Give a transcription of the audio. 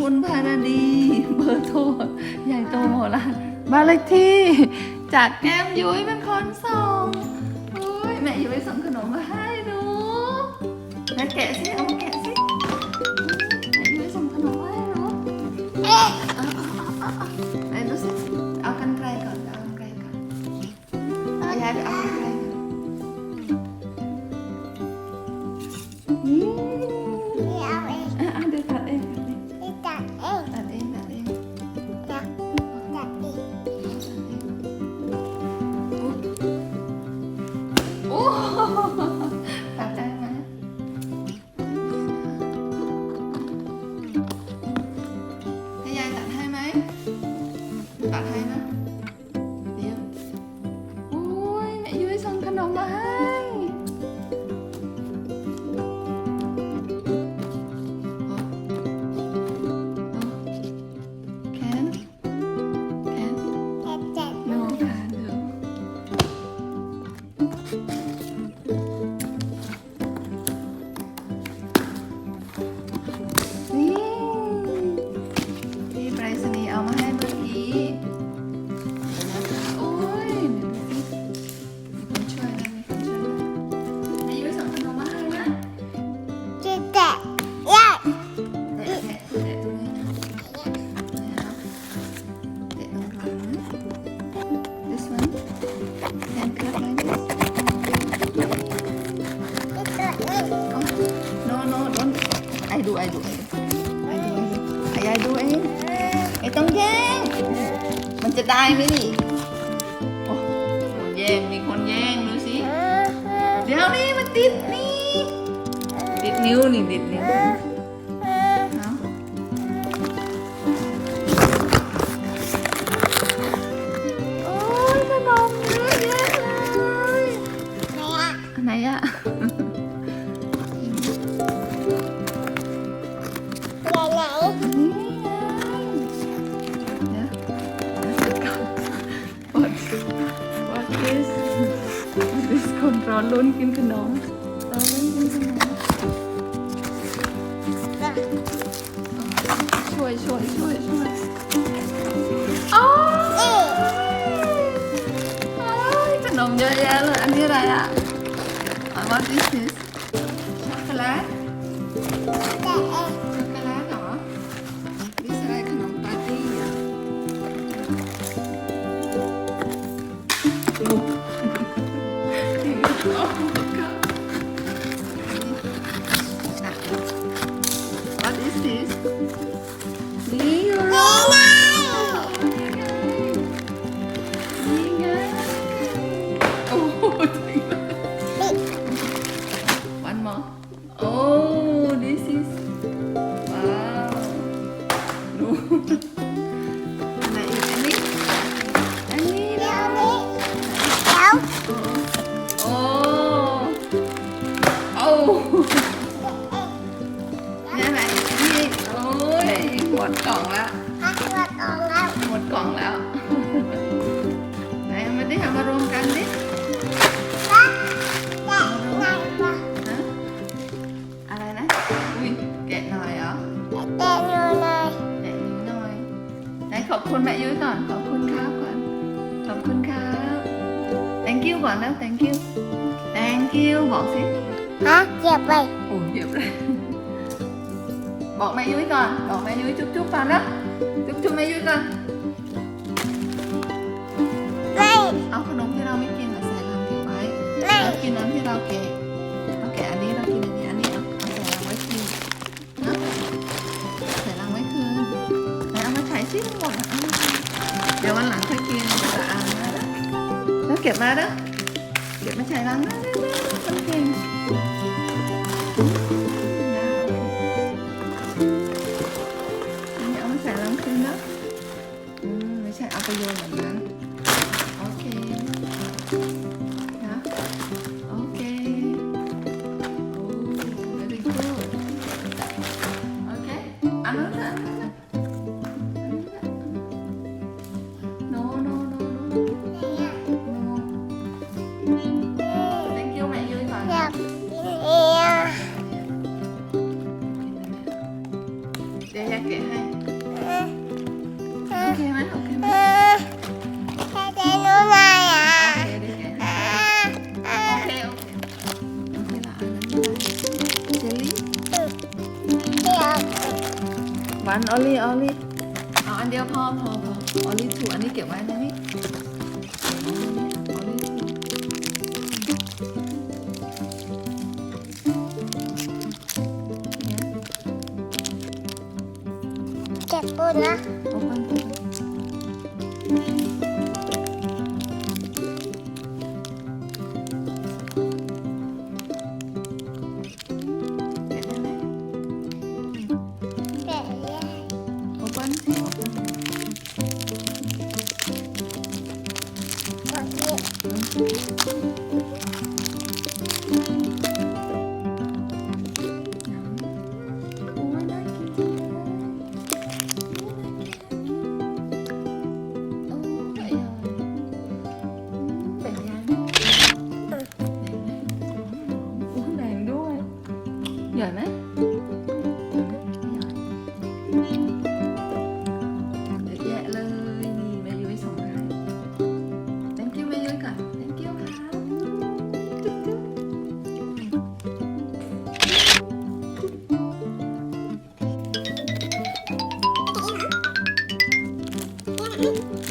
คุณพาราดี เบอร์โทรใหญ่โตโมลานบ้านเลขที่จากแก้มยุ้ยเป็นคนส่งโอ้ยแม่ยุ้ยส่งขนมมาให้ดูแม่แกะสิเอามาแกะสิแม่ยุ้ยส่งขนมมาให้ดูเอาเอาเอาเอาเอาไหนดูสิเอากันไกลก่อนเอากันไกลก่อนอยายไปเอากันไกล ได้ไหมนี่โอ้แย่งมีคนแย่งดูสิเดี๋ยวนี่มันติดนี่ติดนิ้วนี่ติดนิ้ว คนรอลุ้นกินขนมรอลุ้นกินขนมช่วยช่วยช่วยช่วยโอ้ยขนมเยอะแยะเลย อันนี้อะไรอะ what is this โอ้เนี่ยไหนนี่โอ้ยหมดกล่องแล้วหมดกล่องแล้ว ไหนเอามาดิเอามารวมกันดิฮะอะไรนะอุ้ยแกะหน่อยเหรอแกะนิ้วหน่อยไหนขอบคุณแม่ยุ้ยก่อนขอบคุณครับก่อนขอบคุณครับ thank you ก่อนแล้ว thank you thank you บอกสิ โอ้ยเหยียบเลย บอกแม่ยุ้ยก่อน บอกแม่ยุ้ยจุ๊บจุ๊บก่อนนะจุ๊บจุ๊บแม่ยุ้ยก่อนเอาขนมที่เราไม่กินอะใส่ลังเก็บไว้เรากินน้ำที่เราแกะเราแกะอันนี้เรากินอันนี้ อันนี้เอาเอาใส่ลังไว้คืนนะใส่ลังไว้คืนไหนเอามาใส่ซิหมดอะเอามาใส่เดี๋ยววันหลังค่อยกินเดี๋ยวจะอ่านนะแล้วเก็บมาเด้อเก็บมาใส่ลังนะเร็วๆคน ไหมโอเคไหมโอเคโอเคโอเคละเจลลี่วันออลลี่ออลลี่เอาอันเดียวพอพอพอออลลี่ถูอันนี้เก็บไว้นะนี่เก็บปวดนะ อเใหญ่ไหมใหญ่เยอะแยะเลยนี่แม่ยุ้ยส่งให้ thank you แม่ยุ้ยก่อน thank you ครับ